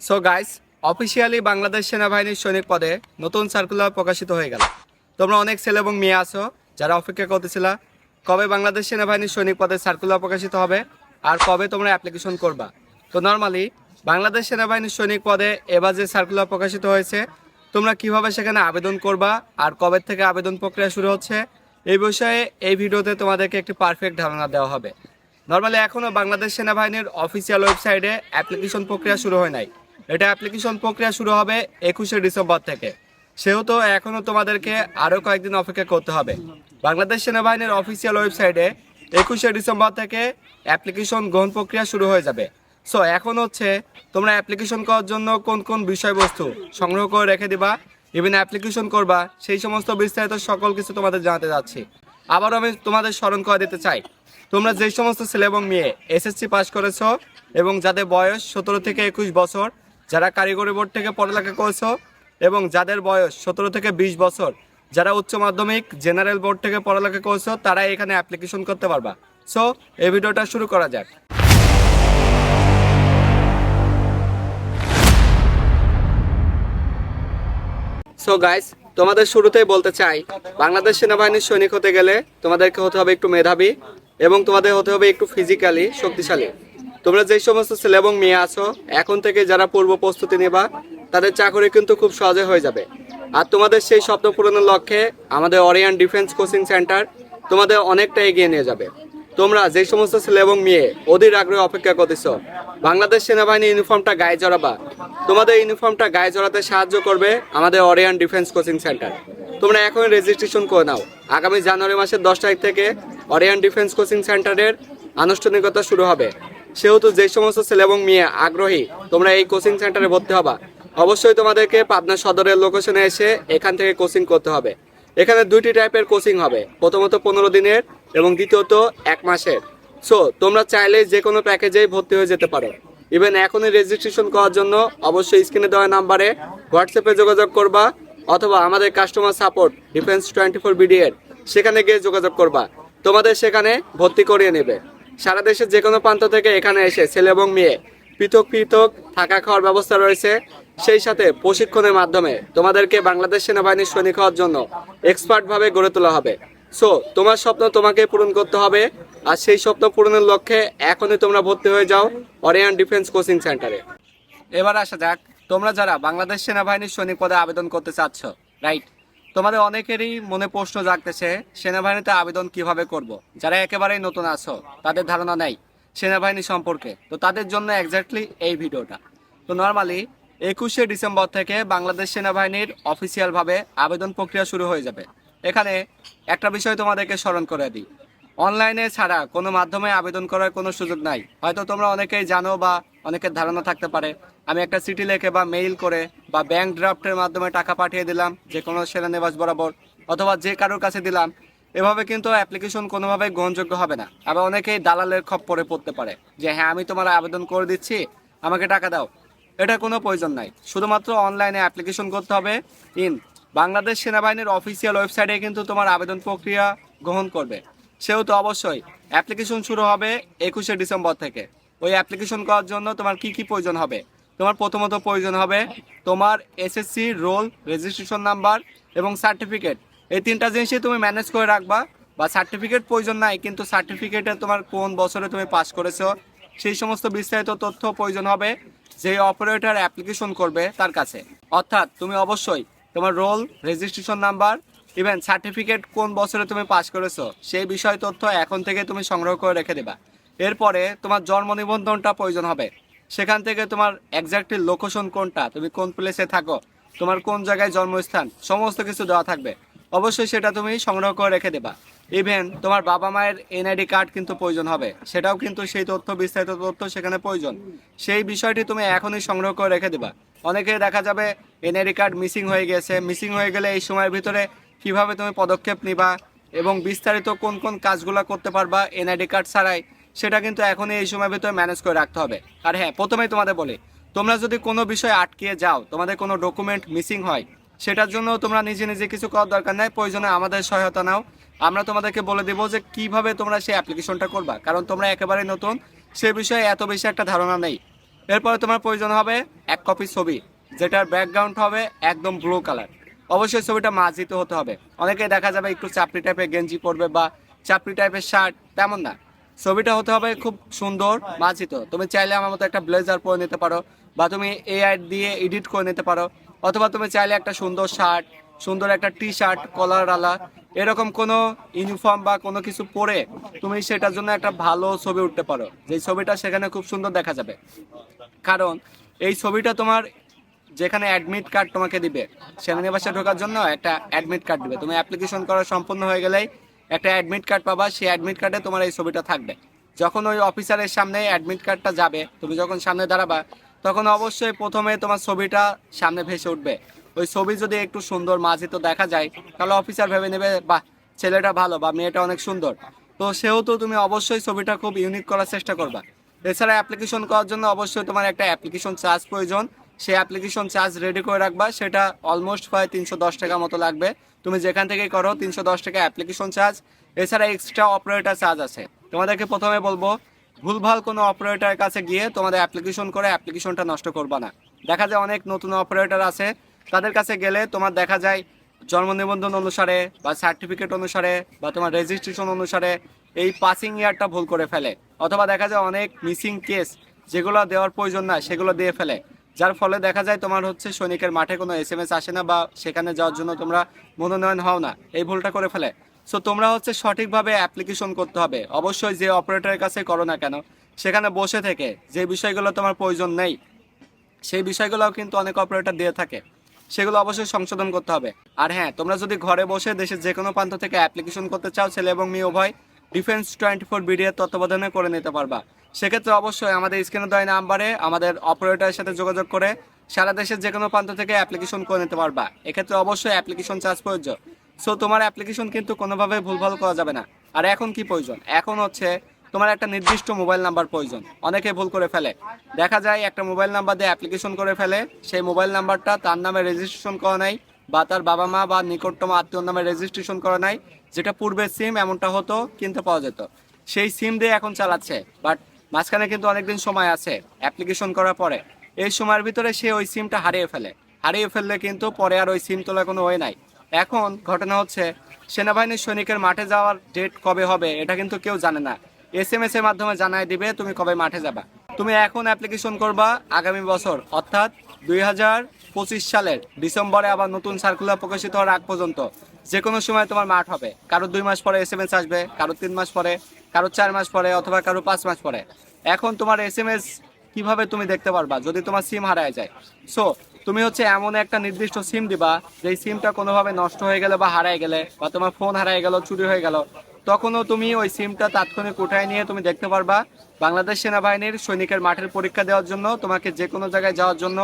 So guys officially Bangladesh সেনাবাহিনীর সৈনিক পদে নতুন সার্কুলার প্রকাশিত হয়ে গেল। তোমরা অনেক ছেলে এবং মেয়ে আছো, যারা অপেক্ষা করতেছিলা কবে বাংলাদেশ সেনাবাহিনীর সৈনিক পদে সার্কুলার প্রকাশিত হবে আর কবে তোমরা অ্যাপ্লিকেশন করবা। তো নর্মালি বাংলাদেশ সেনাবাহিনীর সৈনিক পদে এবার যে সার্কুলার প্রকাশিত হয়েছে, তোমরা কীভাবে সেখানে আবেদন করবা আর কবে থেকে আবেদন প্রক্রিয়া শুরু হচ্ছে, এই বিষয়ে এই ভিডিওতে তোমাদেরকে একটি পারফেক্ট ধারণা দেওয়া হবে। নর্মালি এখনও বাংলাদেশ সেনাবাহিনীর অফিসিয়াল ওয়েবসাইটে অ্যাপ্লিকেশন প্রক্রিয়া শুরু হয় নাই। এটা অ্যাপ্লিকেশন প্রক্রিয়া শুরু হবে একুশে ডিসেম্বর থেকে। সেহেতু এখনও তোমাদেরকে আরও কয়েকদিন অপেক্ষা করতে হবে। বাংলাদেশ সেনাবাহিনীর অফিসিয়াল ওয়েবসাইটে একুশে ডিসেম্বর থেকে অ্যাপ্লিকেশন গ্রহণ প্রক্রিয়া শুরু হয়ে যাবে। সো এখন হচ্ছে তোমরা অ্যাপ্লিকেশন করার জন্য কোন কোন বিষয়বস্তু সংগ্রহ করে রেখে দিবা ইভেন অ্যাপ্লিকেশন করবা, সেই সমস্ত বিস্তারিত সকল কিছু তোমাদের জানাতে যাচ্ছি। আবারও আমি তোমাদের স্মরণ করে দিতে চাই, তোমরা যে সমস্ত ছেলে এবং মেয়ে এসএসসি পাস করেছ এবং যাদের বয়স সতেরো থেকে একুশ বছর যারা কারিগরি বোর্ড থেকে পড়ালেখা করেছ এবং যাদের বয়স সতেরো থেকে বিশ বছর, যারা উচ্চ মাধ্যমিক, জেনারেল বোর্ড থেকে পড়ালেখা করেছ তারা এখানে অ্যাপ্লিকেশন করতে পারবা। সো এই ভিডিওটা শুরু করা যাক। সো গাইস তোমাদের শুরুতেই বলতে চাই, বাংলাদেশ সেনাবাহিনীর সৈনিক হতে গেলে তোমাদেরকে হতে হবে একটু মেধাবী এবং তোমাদের হতে হবে একটু ফিজিক্যালি শক্তিশালী। তোমরা যেই সমস্ত ছেলে এবং মেয়ে আছো, এখন থেকে যারা পূর্ব প্রস্তুতি নেবা, তাদের চাকরি কিন্তু খুব সহজে হয়ে যাবে। আর তোমাদের সেই স্বপ্ন পূরণের লক্ষ্যে আমাদের অরিয়ান ডিফেন্স কোচিং সেন্টার তোমাদের অনেকটা এগিয়ে নিয়ে যাবে। তোমরা যে সমস্ত ছেলে এবং মেয়ে অধীর আগ্রহে অপেক্ষা করতেছ, বাংলাদেশ সেনাবাহিনী ইউনিফর্মটা গায়ে জড়াবা। তোমাদের ইউনিফর্মটা গায়ে জড়াতে সাহায্য করবে আমাদের অরিয়ান ডিফেন্স কোচিং সেন্টার তোমরা এখন রেজিস্ট্রেশন করে নাও। আগামী জানুয়ারি মাসের দশ তারিখ থেকে অরিয়ান ডিফেন্স কোচিং সেন্টারের আনুষ্ঠানিকতা শুরু হবে। সেহেতু যে সমস্ত ছেলে এবং মেয়ে আগ্রহী, তোমরা এই কোচিং সেন্টারে ভর্তি হবা। অবশ্যই তোমাদেরকে পাবনা সদরের লোকেশনে এসে এখান থেকে কোচিং করতে হবে। এখানে দুইটি টাইপের কোচিং হবে, প্রথমত পনেরো দিনের এবং দ্বিতীয়ত এক মাসের। সো তোমরা চাইলে যে কোনো প্যাকেজেই ভর্তি হয়ে যেতে পারো। ইভেন এখনই রেজিস্ট্রেশন করার জন্য অবশ্যই স্ক্রিনে দেওয়া নাম্বারে হোয়াটসঅ্যাপে যোগাযোগ করবা অথবা আমাদের customer support defence twenty four বিডিএর সেখানে গিয়ে যোগাযোগ করবা। তোমাদের সেখানে ভর্তি করিয়ে নেবে। সারা দেশের যে কোনো প্রান্ত থেকে এখানে এসে ছেলে এবং মেয়ে পৃথক পৃথক থাকা খাওয়ার ব্যবস্থা রয়েছে। সেই সাথে প্রশিক্ষণের মাধ্যমে তোমাদেরকে বাংলাদেশ সেনাবাহিনীর সৈনিক হওয়ার জন্য এক্সপার্টভাবে গড়ে তোলা হবে। সো তোমার স্বপ্ন তোমাকে পূরণ করতে হবে আর সেই স্বপ্ন পূরণের লক্ষ্যে এখনই তোমরা ভর্তি হয়ে যাও অরিয়ান ডিফেন্স কোচিং সেন্টারে। এবার আসা যাক, তোমরা যারা বাংলাদেশ সেনাবাহিনীর সৈনিক পদে আবেদন করতে চাচ্ছ, রাইট? তোমাদের অনেকেরই মনে প্রশ্ন জাগতেছে, সেনাবাহিনীতে আবেদন কীভাবে করব। যারা একেবারেই নতুন আছো, তাদের ধারণা নেই সেনাবাহিনী সম্পর্কে। তো তাদের জন্য এক্স্যাক্টলি এই ভিডিওটা। তো নর্মালি একুশে ডিসেম্বর থেকে বাংলাদেশ সেনাবাহিনীর অফিসিয়ালভাবে আবেদন প্রক্রিয়া শুরু হয়ে যাবে। এখানে একটা বিষয় তোমাদেরকে স্মরণ করে দিই। অনলাইনে ছাড়া কোনো মাধ্যমে আবেদন করার কোনো সুযোগ নাই। হয়তো তোমরা অনেকেই জানো বা অনেকের ধারণা থাকতে পারে। আমি একটা চিঠি লিখে বা মেইল করে বা ব্যাংক ড্রাফটের মাধ্যমে টাকা পাঠিয়ে দিলাম যে কোনো সেনানিবাস বরাবর অথবা যে কারোর কাছে দিলাম, এভাবে কিন্তু অ্যাপ্লিকেশন কোনোভাবে গ্রহণযোগ্য হবে না। আবার অনেকেই দালালের খপ্পরে পড়তে পারে যে হ্যাঁ আমি তোমার আবেদন করে দিচ্ছি, আমাকে টাকা দাও। এটা কোনো প্রয়োজন নাই। শুধুমাত্র অনলাইনে অ্যাপ্লিকেশন করতে হবে। ইন বাংলাদেশ সেনাবাহিনীর অফিসিয়াল ওয়েবসাইটে কিন্তু তোমার আবেদন প্রক্রিয়া গ্রহণ করবে। সেহেতু অবশ্যই অ্যাপ্লিকেশন শুরু হবে একুশে ডিসেম্বর থেকে। ওই অ্যাপ্লিকেশন করার জন্য তোমার কি কি প্রয়োজন হবে? তোমার প্রথমত প্রয়োজন হবে তোমার এসএসসি রোল রেজিস্ট্রেশন নাম্বার এবং সার্টিফিকেট এই তিনটা জিনিসই তুমি ম্যানেজ করে রাখবা। বা সার্টিফিকেট প্রয়োজন নাই, কিন্তু সার্টিফিকেটে তোমার কোন বছরে তুমি পাস করেছ, সেই সমস্ত বিস্তারিত তথ্য প্রয়োজন হবে যে অপারেটর অ্যাপ্লিকেশন করবে তার কাছে। অর্থাৎ তুমি অবশ্যই তোমার roll registration number even certificate কোন বছরে তুমি পাস করেছ, সেই বিষয় তথ্য এখন থেকে তুমি সংগ্রহ করে রেখে দেবা। এরপরে তোমার জন্ম নিবন্ধনটা প্রয়োজন হবে। সেখান থেকে তোমার এক্স্যাক্টলি লোকেশন কোনটা? তুমি কোন প্লেসে থাকো? তোমার কোন জায়গায় জন্মস্থান? সমস্ত কিছু দেওয়া থাকবে। অবশ্যই সেটা তুমি সংগ্রহ করে রেখে দেবা। ইভেন তোমার বাবা মায়ের এনআইডি কার্ড কিন্তু প্রয়োজন হবে। সেটাও কিন্তু সেই তথ্য, বিস্তারিত তথ্য সেখানে প্রয়োজন। সেই বিষয়টি তুমি এখনই সংগ্রহ করে রেখে দেবা। অনেকে দেখা যাবে এনআইডি কার্ড মিসিং হয়ে গেছে। মিসিং হয়ে গেলে এই সময়ের ভিতরে কীভাবে তুমি পদক্ষেপ নিবা এবং বিস্তারিত কোন কোন কাজগুলো করতে পারবা এনআইডি কার্ড ছাড়াই? সেটা কিন্তু এখনই এই সময়ের ভিতরে ম্যানেজ করে রাখতে হবে। আর হ্যাঁ প্রথমেই তোমাদের বলি, তোমরা যদি কোনো বিষয় আটকিয়ে যাও, তোমাদের কোনো ডকুমেন্ট মিসিং হয়, সেটার জন্য তোমরা নিজে নিজে কিছু করার দরকার নাই, প্রয়োজনে আমাদের সহায়তা নাও। আমরা তোমাদেরকে বলে দেবো যে কীভাবে তোমরা সেই অ্যাপ্লিকেশনটা করবা, কারণ তোমরা একেবারে নতুন, সে বিষয়ে এত বেশি একটা ধারণা নেই। এরপরে তোমার প্রয়োজন হবে এক কপি ছবি, যেটার ব্যাকগ্রাউন্ড হবে একদম ব্লু কালার অবশ্যই ছবিটা মার্জিত হতে হবে। অনেকে দেখা যাবে একটু চাপড়ি টাইপের গেঞ্জি পরবে বা চাপড়ি টাইপের শার্ট তেমন না। ছবিটা হতে হবে খুব সুন্দর। মার্জিত তুমি চাইলে আমার মতো একটা ব্লেজার পরে নিতে পারো, বা তুমি এআই দিয়ে এডিট করে নিতে পারো, অথবা তুমি চাইলে একটা সুন্দর শার্ট সুন্দর একটা টি শার্ট কলার আলা, এরকম কোনো ইউনিফর্ম বা কোনো কিছু পরে তুমি সেটার জন্য একটা ভালো ছবি উঠতে পারো। যে ছবিটা সেখানে খুব সুন্দর দেখা যাবে। কারণ এই ছবিটা তোমার যেখানে অ্যাডমিট কার্ড তোমাকে দিবে সেনানিবাসে ঢোকার জন্য একটা অ্যাডমিট কার্ড দিবে। তুমি অ্যাপ্লিকেশন করা সম্পূর্ণ হয়ে গেলেই একটা অ্যাডমিট কার্ড পাবা, সেই অ্যাডমিট কার্ডে তোমার এই ছবিটা থাকবে। যখন ওই অফিসারের সামনে অ্যাডমিট কার্ডটা যাবে, তুমি যখন সামনে দাঁড়াবা, তখন অবশ্যই প্রথমে তোমার ছবিটা সামনে ভেসে উঠবে। ওই ছবি যদি একটু সুন্দর মাঝে তো দেখা যায়, তাহলে অফিসার ভেবে নেবে, বাহ, ছেলেটা ভালো বা মেয়েটা অনেক সুন্দর। তো সেহেতু তুমি অবশ্যই ছবিটা খুব ইউনিক করার চেষ্টা করবা। এছাড়া অ্যাপ্লিকেশন করার জন্য অবশ্যই তোমার একটা অ্যাপ্লিকেশন চার্জ প্রয়োজন। সেই অ্যাপ্লিকেশন চার্জ রেডি করে রাখবা, সেটা অলমোস্ট প্রায় তিনশো দশ টাকা মতো লাগবে। তুমি যেখান থেকে করো, তিনশো দশ টাকা অ্যাপ্লিকেশন চার্জ এছাড়া এক্সট্রা অপারেটর চার্জ আছে। তোমাদেরকে প্রথমে বলব, ভুলভাল কোনো অপারেটরের কাছে গিয়ে তোমাদের অ্যাপ্লিকেশন করে অ্যাপ্লিকেশনটা নষ্ট করবা না। দেখা যায় অনেক নতুন অপারেটর আছে, তাদের কাছে গেলে তোমার দেখা যায় জন্ম নিবন্ধন অনুসারে বা সার্টিফিকেট অনুসারে বা তোমার রেজিস্ট্রেশন অনুসারে এই পাসিং ইয়ারটা ভুল করে ফেলে। অথবা দেখা যায় অনেক মিসিং কেস যেগুলো দেওয়ার প্রয়োজন না সেগুলো দিয়ে ফেলে। যার ফলে দেখা যায় তোমার হচ্ছে সৈনিকের মাঠে কোনো এস এম এস আসে না বা সেখানে যাওয়ার জন্য তোমরা মনোনয়ন হও না। এই ভুলটা করে ফেলে। সো তোমরা হচ্ছে সঠিকভাবে অ্যাপ্লিকেশন করতে হবে। অবশ্যই যে অপারেটরের কাছে করো না কেন, সেখানে বসে থেকে যে বিষয়গুলো তোমার প্রয়োজন নেই, সেই বিষয়গুলোও কিন্তু অনেক অপারেটর দিয়ে থাকে। সেগুলো অবশ্যই সংশোধন করতে হবে। আর হ্যাঁ তোমরা যদি ঘরে বসে দেশের যে কোনো প্রান্ত থেকে অ্যাপ্লিকেশন করতে চাও, ছেলে এবং মেয়ে উভয় ডিফেন্স টোয়েন্টি ফোর বিডিএর তত্ত্বাবধানে করে নিতে পারবা। সেক্ষেত্রে অবশ্যই আমাদের স্ক্রিনে দেওয়া নাম্বারে আমাদের অপারেটরের সাথে যোগাযোগ করে সারা দেশের যে কোনো প্রান্ত থেকে অ্যাপ্লিকেশন করে নিতে পারবা। এক্ষেত্রে অবশ্যই অ্যাপ্লিকেশন চার্জ প্রয়োজন। সো তোমার অ্যাপ্লিকেশন কিন্তু কোনোভাবে ভুলভাল করা যাবে না। আর এখন কি প্রয়োজন? এখন হচ্ছে তোমার একটা নির্দিষ্ট মোবাইল নাম্বার প্রয়োজন। অনেকে ভুল করে ফেলে। দেখা যায় একটা মোবাইল নাম্বার দিয়ে অ্যাপ্লিকেশন করে ফেলে, সেই মোবাইল নাম্বারটা তার নামে রেজিস্ট্রেশন করা নাই বা তার বাবা মা বা নিকটতম আত্মীয় নামে রেজিস্ট্রেশন করা নাই, যেটা পূর্বের সিম এমনটা হতো, কিনতে পাওয়া যেত। সেই সিম দিয়ে এখন চালাচ্ছে। বাট মাঝখানে কিন্তু অনেকদিন সময় আছে অ্যাপ্লিকেশন করার পরে। এই সময়ের ভিতরে সে ওই সিমটা হারিয়ে ফেলে। হারিয়ে ফেললে কিন্তু পরে আর ওই সিম তোলার কোনো ওয়ে নাই। এখন ঘটনা হচ্ছে, সেনাবাহিনীর সৈনিকের মাঠে যাওয়ার ডেট কবে হবে এটা কিন্তু কেউ জানে না। এস এম এস এর মাধ্যমে জানাই দিবে তুমি কবে মাঠে যাবা। তুমি এখন অ্যাপ্লিকেশন করবা আগামী বছর, অর্থাৎ দুই হাজার পঁচিশ সালের ডিসেম্বরে আবার নতুন সার্কুলার প্রকাশিত হওয়ার আগ পর্যন্ত। যে কোনো সময় তোমার মাঠ হবে। কারও দুই মাস পরে এস এম এস আসবে কারও তিন মাস পরে। কারও চার মাস পরে অথবা কারও পাঁচ মাস পরে। এখন তোমার এস এম এস কীভাবে তুমি দেখতে পারবা? যদি তোমার সিম হারায় যায়। সো তুমি হচ্ছে এমন একটা নির্দিষ্ট সিম দিবা যে সিমটা কোনোভাবে নষ্ট হয়ে গেলে বা হারায় গেলে বা তোমার ফোন হারায় গেল, চুরি হয়ে গেল, তখনও তুমি ওই সিমটা তাৎক্ষণিক উঠায় নিয়ে তুমি দেখতে পারবা। বাংলাদেশ সেনাবাহিনীর সৈনিকের মাঠের পরীক্ষা দেওয়ার জন্য, তোমাকে যে কোনো জায়গায় যাওয়ার জন্য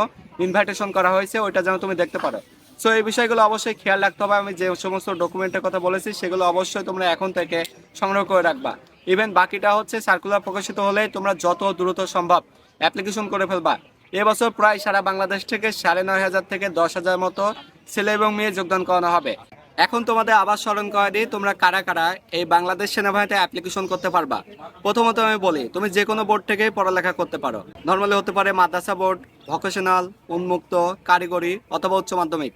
ইনভাইটেশন করা হয়েছে, ওইটা যেন তুমি দেখতে পারো। সো এই বিষয়গুলো অবশ্যই খেয়াল রাখতে হবে। আমি যে সমস্ত ডকুমেন্টের কথা বলেছি, সেগুলো অবশ্যই তোমরা এখন থেকে সংগ্রহ করে রাখবা। ইভেন বাকিটা হচ্ছে সার্কুলার প্রকাশিত হলে তোমরা যত দ্রুত সম্ভব অ্যাপ্লিকেশন করে ফেলবা। এবছর প্রায় সারা বাংলাদেশ থেকে সাড়ে নয় হাজার থেকে দশ হাজার মতো ছেলে এবং মেয়ে যোগদান করানো হবে। এখন তোমাদের আবার স্মরণ করা দিই, তোমরা কারা কারা এই বাংলাদেশ সেনাবাহিনীতে অ্যাপ্লিকেশন করতে পারবা? প্রথমত আমি বলি, তুমি যে কোনো বোর্ড থেকেই পড়ালেখা করতে পারো। নর্মালি হতে পারে মাদ্রাসা বোর্ড ভোকেশনাল উন্মুক্ত, কারিগরি অথবা উচ্চ মাধ্যমিক।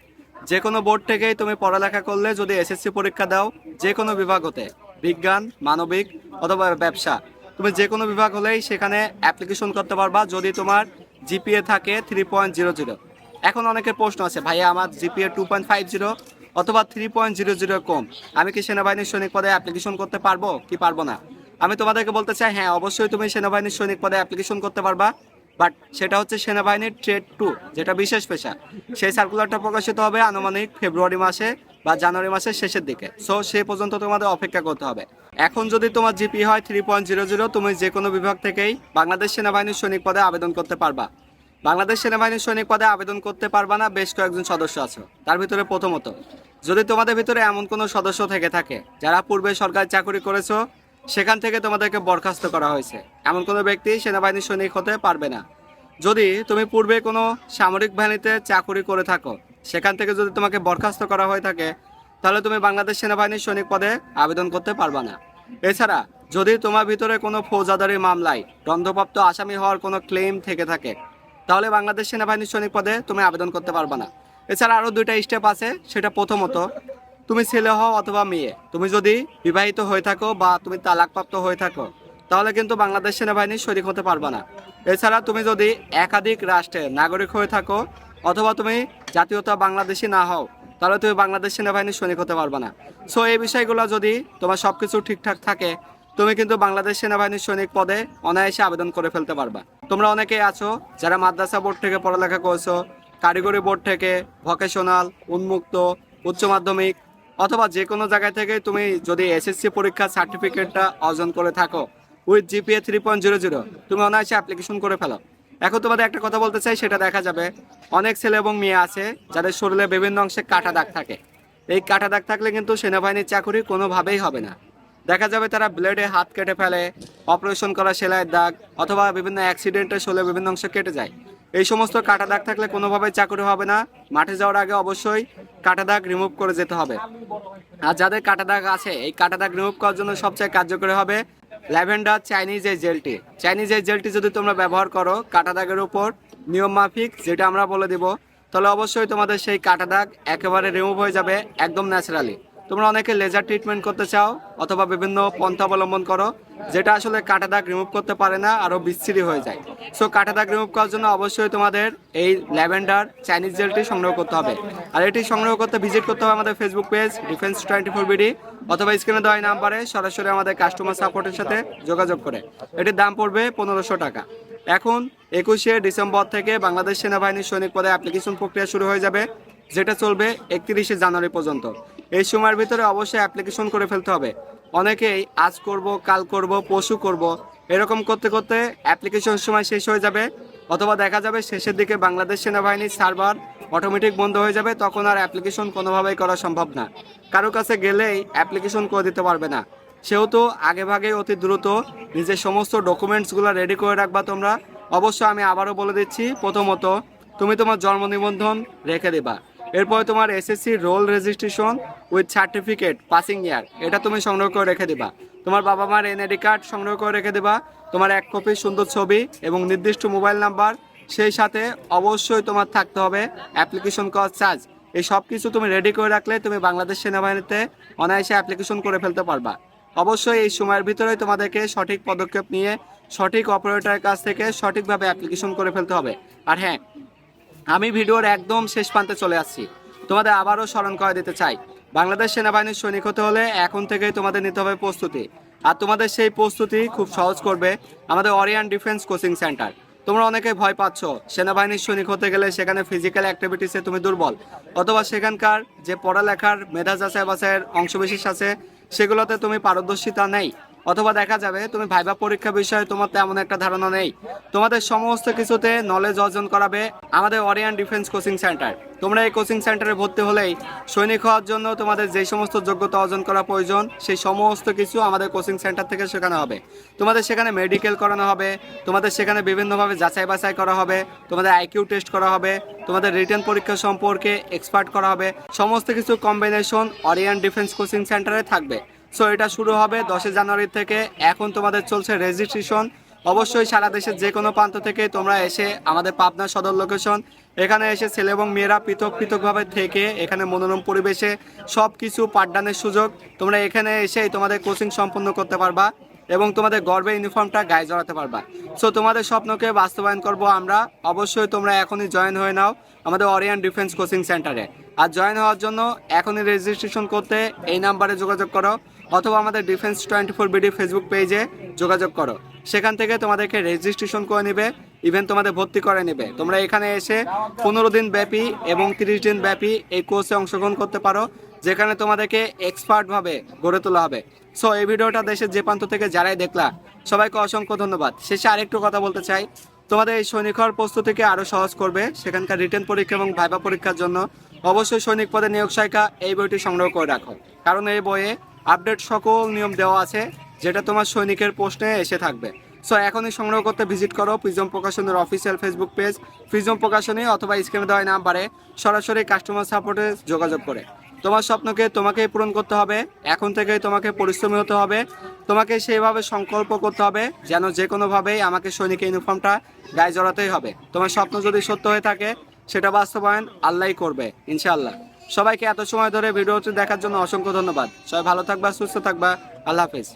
যে কোনো বোর্ড থেকেই তুমি পড়ালেখা করলে যদি এসএসসি পরীক্ষা দাও যে কোনো বিভাগ হতে। বিজ্ঞান, মানবিক অথবা ব্যবসা। তুমি যে কোনো বিভাগ হলেই সেখানে অ্যাপ্লিকেশন করতে পারবা যদি তোমার জিপিএ থাকে থ্রি পয়েন্ট জিরো জিরো এখন অনেকের প্রশ্ন আছে, ভাইয়া, আমার GPA two point five zero অথবা থ্রি পয়েন্ট জিরো জিরো কম? আমি কি সেনাবাহিনীর সৈনিক পদে অ্যাপ্লিকেশন করতে পারব কি পারব না? আমি তোমাদেরকে বলতে চাই হ্যাঁ অবশ্যই তুমি সেনাবাহিনীর সৈনিক পদে অ্যাপ্লিকেশন করতে পারবা বাট সেটা হচ্ছে সেনাবাহিনীর ট্রেড টু যেটা বিশেষ পেশা। সেই সার্কুলারটা প্রকাশিত হবে আনুমানিক ফেব্রুয়ারি মাসে। বা জানুয়ারি মাসের শেষের দিকে। সো সেই পর্যন্ত তোমাদের অপেক্ষা করতে হবে। এখন যদি তোমার জিপি হয় থ্রি পয়েন্ট জিরো জিরো তুমি যে কোনো বিভাগ থেকেই বাংলাদেশ সেনাবাহিনীর সৈনিক পদে আবেদন করতে পারবা। বাংলাদেশ সেনাবাহিনীর সৈনিক পদে আবেদন করতে পারবা না, বেশ কয়েকজন সদস্য আছে। তার ভিতরে প্রথমত, যদি তোমাদের ভিতরে এমন কোনো সদস্য থেকে থাকে, যারা পূর্বে সরকারি চাকরি করেছ, সেখান থেকে তোমাদেরকে বরখাস্ত করা হয়েছে। এমন কোনো ব্যক্তি সেনাবাহিনীর সৈনিক হতে পারবে না। যদি তুমি পূর্বে কোনো সামরিক বাহিনীতে চাকরি করে থাকো সেখান থেকে যদি তোমাকে বরখাস্ত করা হয়ে থাকে, তাহলে তুমি বাংলাদেশ সেনাবাহিনীর সৈনিক পদে আবেদন করতে পারবা না। এছাড়া, যদি তোমার ভিতরে কোনো ফৌজাদারি মামলায় দণ্ডপ্রাপ্ত আসামি হওয়ার কোনো ক্লেম থেকে থাকে, তাহলে বাংলাদেশ সেনাবাহিনীর সৈনিক পদে তুমি আবেদন করতে পারবে না। এছাড়া আরও দুইটা স্টেপ আছে, সেটা প্রথমত, তুমি ছেলে হও অথবা মেয়ে, তুমি যদি বিবাহিত হয়ে থাকো বা তুমি তালাকপ্রাপ্ত হয়ে থাকো, তাহলে কিন্তু বাংলাদেশ সেনাবাহিনীর সৈনিক হতে পারবে না। এছাড়া তুমি যদি একাধিক রাষ্ট্রের নাগরিক হয়ে থাকো অথবা তুমি জাতীয়তা বাংলাদেশি না হও, তাহলে তুমি বাংলাদেশ সেনাবাহিনীর সৈনিক হতে পারবে না। সো এই বিষয়গুলো যদি তোমার সব কিছু ঠিকঠাক থাকে, তুমি কিন্তু বাংলাদেশ সেনাবাহিনীর সৈনিক পদে অনায়াসে আবেদন করে ফেলতে পারবা। তোমরা অনেকেই আছো যারা মাদ্রাসা বোর্ড থেকে পড়ালেখা করছ, কারিগরি বোর্ড থেকে ভোকেশনাল উন্মুক্ত, উচ্চ মাধ্যমিক, অথবা যে কোনো জায়গায় থেকে তুমি যদি এসএসসি পরীক্ষার সার্টিফিকেটটা অর্জন করে থাকো with GPA three point zero zero তুমি অনায়াসে অ্যাপ্লিকেশন করে ফেলো। এখন তোমাদের একটা কথা বলতে চাই, সেটা দেখা যাবে। অনেক ছেলে এবং মেয়ে আছে, যাদের শরীরে বিভিন্ন অংশে কাটা দাগ থাকে। এই কাটা দাগ থাকলে কিন্তু সেনাবাহিনীর চাকরি কোনোভাবেই হবে না। দেখা যাবে তারা ব্লেডে হাত কেটে ফেলে, অপারেশন করা সেলাইয়ের দাগ, অথবা বিভিন্ন অ্যাক্সিডেন্টে শরীরে বিভিন্ন অংশ কেটে যায়। এই সমস্ত কাটা দাগ থাকলে কোনোভাবেই চাকরি হবে না। মাঠে যাওয়ার আগে অবশ্যই কাটা দাগ রিমুভ করে যেতে হবে। আর যাদের কাটা দাগ আছে, এই কাটা দাগ রিমুভ করার জন্য সবচেয়ে কার্যকরী হবে ল্যাভেন্ডার, চাইনিজ এই জেলটি চাইনিজ এই জেলটি যদি তোমরা ব্যবহার করো, কাটা দাগের উপর নিয়ম মাফিক, যেটা আমরা বলে দিব, তাহলে অবশ্যই তোমাদের সেই কাটা দাগ একেবারে রিমুভ হয়ে যাবে, একদম ন্যাচারালি তোমরা অনেকে লেজার ট্রিটমেন্ট করতে চাও অথবা বিভিন্ন পন্থা অবলম্বন করো, যেটা আসলে কাটা দাগ রিমুভ করতে পারে না আরও বিচ্ছিরি হয়ে যায়। সো কাটা দাগ রিমুভ করার জন্য অবশ্যই তোমাদের এই ল্যাভেন্ডার চাইনিজ জেলটি সংগ্রহ করতে হবে। আর এটি সংগ্রহ করতে ভিজিট করতে হবে আমাদের Facebook page defence twenty four BD অথবা স্ক্রিনে দেওয়া নাম্বারে সরাসরি আমাদের কাস্টমার সাপোর্টের সাথে যোগাযোগ করে। এটির দাম পড়বে পনেরোশো টাকা। এখন একুশে ডিসেম্বর থেকে বাংলাদেশ সেনাবাহিনীর সৈনিক পদে অ্যাপ্লিকেশন প্রক্রিয়া শুরু হয়ে যাবে, যেটা চলবে একত্রিশে জানুয়ারি পর্যন্ত। এই সময়ের ভিতরে অবশ্যই অ্যাপ্লিকেশন করে ফেলতে হবে। অনেকেই আজ করব, কাল করব পশু করব, এরকম করতে করতে অ্যাপ্লিকেশন সময় শেষ হয়ে যাবে অথবা দেখা যাবে শেষের দিকে বাংলাদেশ সেনাবাহিনীর সার্ভার অটোমেটিক বন্ধ হয়ে যাবে, তখন আর অ্যাপ্লিকেশন কোনোভাবেই করা সম্ভব না। কারও কাছে গেলেই অ্যাপ্লিকেশন করে দিতে পারবে না। সেহেতু আগে ভাগে অতি দ্রুত নিজের সমস্ত ডকুমেন্টসগুলো রেডি করে রাখবা তোমরা। অবশ্য আমি আবারও বলে দিচ্ছি, প্রথমত তুমি তোমার জন্ম নিবন্ধন রেখে দেবা। এরপর তোমার SSC roll registration with certificate passing year এটা তুমি সংগ্রহ করে রেখে দিবা। তোমার বাবা মার এনআইডি কার্ড সংগ্রহ করে রেখে দেবা। তোমার এক কপি সুন্দর ছবি এবং নির্দিষ্ট মোবাইল নাম্বার সেই সাথে অবশ্যই তোমার থাকতে হবে অ্যাপ্লিকেশন কস্ট চার্জ এই সব কিছু তুমি রেডি করে রাখলে তুমি বাংলাদেশ সেনাবাহিনীতে অনায়াসে অ্যাপ্লিকেশন করে ফেলতে পারবা। অবশ্যই এই সময়ের ভিতরে তোমাদেরকে সঠিক পদক্ষেপ নিয়ে সঠিক অপারেটরের কাছ থেকে সঠিকভাবে অ্যাপ্লিকেশন করে ফেলতে হবে। আর হ্যাঁ আমি ভিডিওর একদম শেষ প্রান্তে চলে আসছি। তোমাদের আবারও স্মরণ করে দিতে চাই। বাংলাদেশ সেনাবাহিনীর সৈনিক হতে হলে এখন থেকেই তোমাদের নিতে হবে প্রস্তুতি। আর তোমাদের সেই প্রস্তুতি খুব সহজ করবে আমাদের অরিয়ান ডিফেন্স কোচিং সেন্টার। তোমরা অনেকে ভয় পাচ্ছ, সেনাবাহিনীর সৈনিক হতে গেলে সেখানে ফিজিক্যাল অ্যাক্টিভিটিসে তুমি দুর্বল। অথবা সেখানকার যে পড়ালেখার মেধা যাচাই বাছাইয়ের অংশবিশেষ আছে, সেগুলোতে তুমি পারদর্শিতা নেই। অথবা দেখা যাবে তুমি ভাইবা পরীক্ষা বিষয়ে তোমার তেমন একটা ধারণা নেই। তোমাদের সমস্ত কিছুতে নলেজ অর্জন করাবে আমাদের অরিয়ান ডিফেন্স কোচিং সেন্টার তোমরা এই কোচিং সেন্টারে ভর্তি হলেই সৈনিক হওয়ার জন্য তোমাদের যে সমস্ত যোগ্যতা অর্জন করা প্রয়োজন, সেই সমস্ত কিছু আমাদের কোচিং সেন্টার থেকে শেখানো হবে। তোমাদের সেখানে মেডিকেল করানো হবে, তোমাদের সেখানে বিভিন্নভাবে যাচাই বাছাই করা হবে, তোমাদের আইকিউ টেস্ট করা হবে, তোমাদের রিটার্ন পরীক্ষা সম্পর্কে এক্সপার্ট করা হবে, সমস্ত কিছু কম্বিনেশন অরিয়ান ডিফেন্স কোচিং সেন্টারে থাকবে। সো এটা শুরু হবে দশই জানুয়ারি থেকে। এখন তোমাদের চলছে রেজিস্ট্রেশন অবশ্যই সারা দেশের যে কোনো প্রান্ত থেকে তোমরা এসে আমাদের পাবনা সদর লোকেশন এখানে এসে ছেলে এবং মেয়েরা পৃথক পৃথকভাবে থেকে এখানে মনোরম পরিবেশে সব কিছু পাঠদানের সুযোগ, তোমরা এখানে এসেই তোমাদের কোচিং সম্পন্ন করতে পারবা এবং তোমাদের গর্বে ইউনিফর্মটা গায়ে জড়াতে পারবা। সো তোমাদের স্বপ্নকে বাস্তবায়ন করব আমরা। অবশ্যই তোমরা এখনই জয়েন হয়ে নাও আমাদের অরিয়ান ডিফেন্স কোচিং সেন্টারে আর জয়েন হওয়ার জন্য এখনই রেজিস্ট্রেশন করতে এই নাম্বারে যোগাযোগ করো। অথবা আমাদের defence twenty four BD Facebook পেজে যোগাযোগ করো। সেখান থেকে তোমাদেরকে রেজিস্ট্রেশন করে নেবে ইভেন তোমাদের ভর্তি করে নেবে। তোমরা এখানে এসে পনেরো দিন ব্যাপী এবং তিরিশ দিন ব্যাপী এই কোর্সে অংশগ্রহণ করতে পারো, যেখানে তোমাদেরকে এক্সপার্টভাবে গড়ে তোলা হবে। সো এই ভিডিওটা দেশের যে প্রান্ত থেকে যারাই দেখলা, সবাইকে অসংখ্য ধন্যবাদ। শেষে আরেকটু কথা বলতে চাই। তোমাদের এই সৈনিক হওয়ার প্রস্তুতিকে আরও সহজ করবে, সেখানকার রিটার্ন পরীক্ষা এবং ভাইবা পরীক্ষার জন্য। অবশ্যই সৈনিক পদে নিয়োগ সহায়িকা এই বইটি সংগ্রহ করে রাখো। কারণ এই বইয়ে আপডেট সকল নিয়ম দেওয়া আছে, যেটা তোমার সৈনিকের প্রশ্নে এসে থাকবে। সো এখনই সংগ্রহ করতে ভিজিট করো Prism প্রকাশনের official Facebook page Prism Prokashoni অথবা স্ক্রিনে দেওয়া নাম্বারে সরাসরি কাস্টমার সাপোর্টে যোগাযোগ করে। তোমার স্বপ্নকে তোমাকেই পূরণ করতে হবে, এখন থেকেই তোমাকে পরিশ্রমী হতে হবে, তোমাকে সেইভাবে সংকল্প করতে হবে, যেন যে কোনোভাবেই আমাকে সৈনিক ইউনিফর্মটা গায়ে জড়াতেই হবে। তোমার স্বপ্ন যদি সত্য হয়ে থাকে, সেটা বাস্তবায়ন আল্লাহই করবে, ইনশাআল্লাহ। সবাইকে এত সময় ধরে ভিডিওটি দেখার জন্য অসংখ্য ধন্যবাদ। সবাই ভালো থাকবা, সুস্থ থাকবা। আল্লাহ হাফিজ।